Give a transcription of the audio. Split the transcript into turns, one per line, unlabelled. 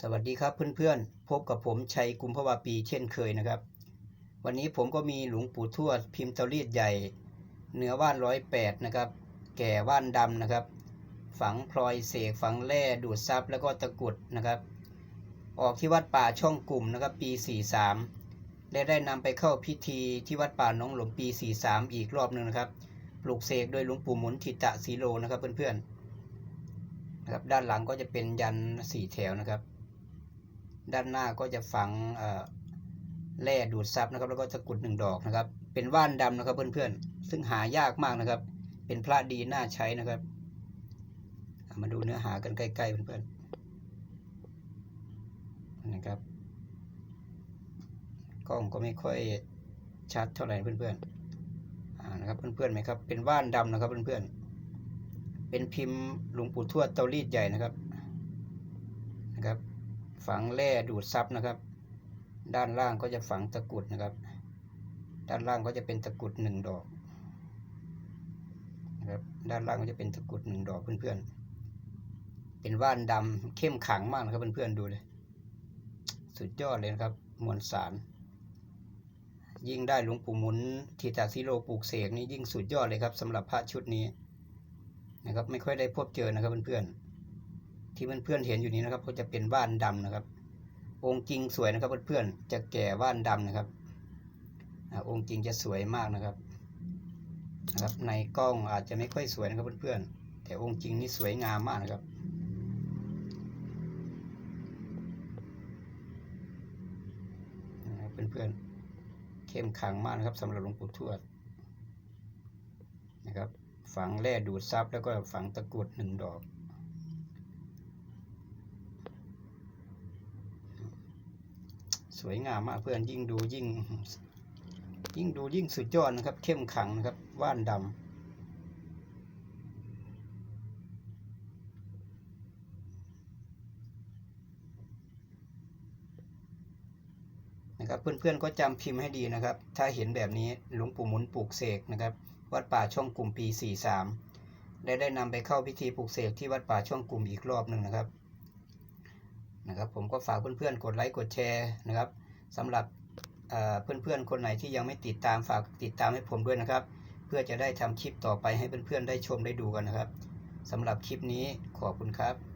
สวัสดีครับเพื่อนๆ พบกับผมชัยกุมภวาปีเช่นเคยนะครับ วันนี้ผมก็มีหลวงปู่ทวดพิมพ์เตารีดใหญ่ เนื้อว่านร้อยแปดนะครับ แก่ว่านดำนะครับ ฝังพลอยเสกฝังแร่ดูดซับแล้วก็ตะกุดนะครับ ออกที่วัดป่าช่องกลุ่มนะครับปี 43 และได้นำไปเข้าพิธีที่วัดป่าน้องหลวงปี 43 อีกรอบหนึ่งนะครับ ปลูกเสกโดยหลวงปู่หมุนทิตะสีโลนะครับเพื่อนๆนะครับด้านหลังก็จะเป็นยันสี่แถวนะครับ ด้านหน้าก็จะฝังแร่ดูดซับนะครับ แล้วก็ตะกุดหนึ่งดอกนะครับ เป็นว่านดำนะครับเพื่อนๆ ซึ่งหายากมากนะครับ เป็นพระดีน่าใช้นะครับามาดูเนื้อหากันใกล้ๆเพื่อนๆนะครับ กล้องก็ไม่ค่อยชัดเท่าไหร่เพื่อนๆนะครับเพื่อนๆไหมครับ เป็นว่านดำนะครับเพื่อนๆ เป็นพิมพ์หลวงปู่ทวดเตารีดใหญ่นะครับนะครับ ฝังแร่ดูดซับนะครับ ด้านล่างก็จะฝังตะกุดนะครับ ด้านล่างก็จะเป็นตะกุดหนึ่งดอกนะครับด้านล่างก็จะเป็นตะกุดหนึ่งดอกเพื่อนๆ เป็นว่านดำเข้มขังมากนะครับเพื่อนๆดูเลย สุดยอดเลยนะครับมวลสาร ยิ่งได้หลวงปู่หมุนทีตาซิโลปลูกเสกนี่ยิ่งสุดยอดเลยครับสำหรับพระชุดนี้นะครับไม่ค่อยได้พบเจอนะครับเพื่อนๆ ที่เพื่อนๆเห็นอยู่นี้นะครับ ก็จะเป็นว่านดำนะครับ องค์จริงสวยนะครับเพื่อนๆจะแก่ว่านดำนะครับองค์จริงจะสวยมากนะครับนะครับ ในกล้องอาจจะไม่ค่อยสวยนะครับเพื่อนๆแต่องค์จริงนี่สวยงามมากนะครับนะครับเพื่อนๆเข้มขังมากนะครับสำหรับหลวงปู่ทวดนะครับฝังแร่ดูดซับแล้วก็ฝังตะกรุดหนึ่งดอก ส วยงามมากเพื่อนยิ่งดูยิ่ง ยิ่งดูยิ่งสุดยอดนะครับ เข้มขังนะครับว่านดำนะครับเพื่อนๆก็จำพิมพ์ให้ดีนะครับ ถ้าเห็นแบบนี้หลวงปู่หมุนปลูกเสกนะครับ วัดป่าช่องกลุ่มปี 43 ได้ได้นำไปเข้าพิธีปลูกเสกที่วัดป่าช่องกลุ่มอีกรอบหนึ่งนะครับ นะครับผมก็ฝากเพื่อนๆกดไลค์กดแชร์นะครับสำหรับเพื่อนๆคนไหนที่ยังไม่ติดตามฝากติดตามให้ผมด้วยนะครับ เพื่อจะได้ทำคลิปต่อไปให้เพื่อนๆได้ชมได้ดูกันนะครับสำหรับคลิปนี้ขอบคุณครับ